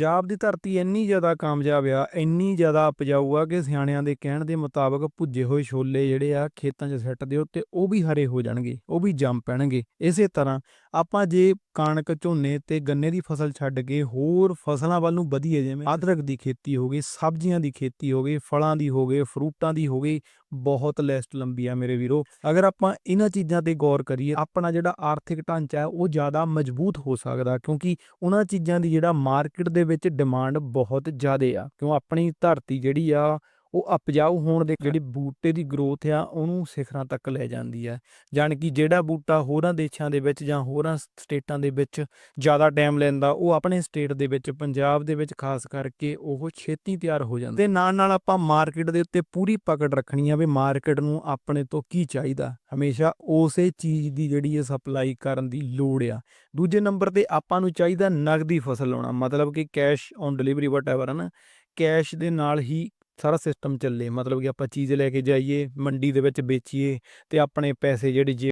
ਪੰਜਾਬ ਦੀ ਧਰਤੀ ਇੰਨੀ ਜ਼ਿਆਦਾ ਕਾਮਯਾਬ ਆ, ਇੰਨੀ ਜ਼ਿਆਦਾ ਉਪਜਾਊ ਆ ਕਿ ਸਿਆਣਿਆਂ ਦੇ ਕਹਿਣ ਦੇ ਮੁਤਾਬਕ ਭੁੱਜੇ ਹੋਏ ਛੋਲੇ ਜਿਹੜੇ ਆ ਖੇਤਾਂ 'ਚ ਸਿੱਟ ਦਿਓ ਤੇ ਉਹ ਵੀ ਹਰੇ ਹੋ ਜਾਣਗੇ, ਉਹ ਵੀ ਜੰਮ ਪੈਣਗੇ। ਇਸੇ ਤਰ੍ਹਾਂ ਆਪਾਂ ਜੇ ਕਣਕ, ਝੋਨੇ ਤੇ ਗੰਨੇ ਦੀ ਫਸਲ ਛੱਡ ਕੇ ਹੋਰ ਫਸਲਾਂ ਵੱਲ ਨੂੰ ਵਧੀਏ, ਜਿਵੇਂ ਅਦਰਕ ਦੀ ਖੇਤੀ ਹੋ ਗਈ, ਸਬਜ਼ੀਆਂ ਦੀ ਖੇਤੀ ਹੋ ਗਈ, ਫਲਾਂ ਦੀ ਹੋ ਗਈ ਫਰੂਟਾਂ ਦੀ ਹੋ ਗਈ, ਬਹੁਤ ਲਿਸਟ ਲੰਬੀ ਆ ਮੇਰੇ ਵੀਰੋ। ਅਗਰ ਆਪਾਂ ਇਹਨਾਂ ਚੀਜ਼ਾਂ ਤੇ ਗੌਰ ਕਰੀਏ, ਆਪਣਾ ਜਿਹੜਾ ਆਰਥਿਕ ਢਾਂਚਾ ਹੈ, ਉਹ ਜ਼ਿਆਦਾ ਮਜ਼ਬੂਤ ਹੋ ਸਕਦਾ, ਕਿਉਂਕਿ ਉਹਨਾਂ ਚੀਜ਼ਾਂ ਦੀ ਜਿਹੜਾ ਮਾਰਕੀਟ ਦੇ ਵਿੱਚ ਡਿਮਾਂਡ ਬਹੁਤ ਜ਼ਿਆਦਾ ਆ, ਕਿਉਂ ਆਪਣੀ ਧਰਤੀ ਜਿਹੜੀ ਆ ਉਹ ਉਪਜਾਊ ਹੋਣ ਦੇ ਜਿਹੜੀ ਬੂਟੇ ਦੀ ਗਰੋਥ ਆ, ਉਹਨੂੰ ਸਿਖਰਾਂ ਤੱਕ ਲੈ ਜਾਂਦੀ ਆ ਜਾਣੀ ਕਿ ਜਿਹੜਾ ਬੂਟਾ ਹੋਰਾਂ ਦੇਸ਼ਾਂ ਦੇ ਵਿੱਚ ਜਾਂ ਹੋਰਾਂ ਸਟੇਟਾਂ ਦੇ ਵਿੱਚ ਜ਼ਿਆਦਾ ਟਾਈਮ ਲੈਂਦਾ, ਉਹ ਆਪਣੇ ਸਟੇਟ ਦੇ ਵਿੱਚ, ਪੰਜਾਬ ਦੇ ਵਿੱਚ ਖਾਸ ਕਰਕੇ ਉਹ ਛੇਤੀ ਤਿਆਰ ਹੋ ਜਾਂਦਾ। ਤੇ ਨਾਲ ਨਾਲ ਆਪਾਂ ਮਾਰਕੀਟ ਦੇ ਉੱਤੇ ਪੂਰੀ ਪਕੜ ਰੱਖਣੀ ਆ ਵੀ ਮਾਰਕੀਟ ਨੂੰ ਆਪਣੇ ਤੋਂ ਕੀ ਚਾਹੀਦਾ। ਹਮੇਸ਼ਾ ਉਸੇ ਚੀਜ਼ ਦੀ ਜਿਹੜੀ ਹੈ ਸਪਲਾਈ ਕਰਨ ਦੀ ਲੋੜ ਆ। ਦੂਜੇ ਨੰਬਰ ਤੇ ਆਪਾਂ ਨੂੰ ਚਾਹੀਦਾ ਨਗਦੀ ਫਸਲ ਲਾਉਣਾ। ਮਤਲਬ ਕਿ ਕੈਸ਼ ਔਨ ਡਿਲੀਵਰੀ ਵਟਐਵਰ ਹੈ ਨਾ ਕੈਸ਼ ਦੇ ਨਾਲ ਹੀ ਸਾਰਾ ਸਿਸਟਮ ਚੱਲੇ। ਮਤਲਬ ਕਿ ਆਪਾਂ ਚੀਜ਼ ਲੈ ਕੇ ਜਾਈਏ, ਮੰਡੀ ਦੇ ਵਿੱਚ ਵੇਚੀਏ ਤੇ ਆਪਣੇ ਪੈਸੇ ਜਿਹੜੇ ਜੇ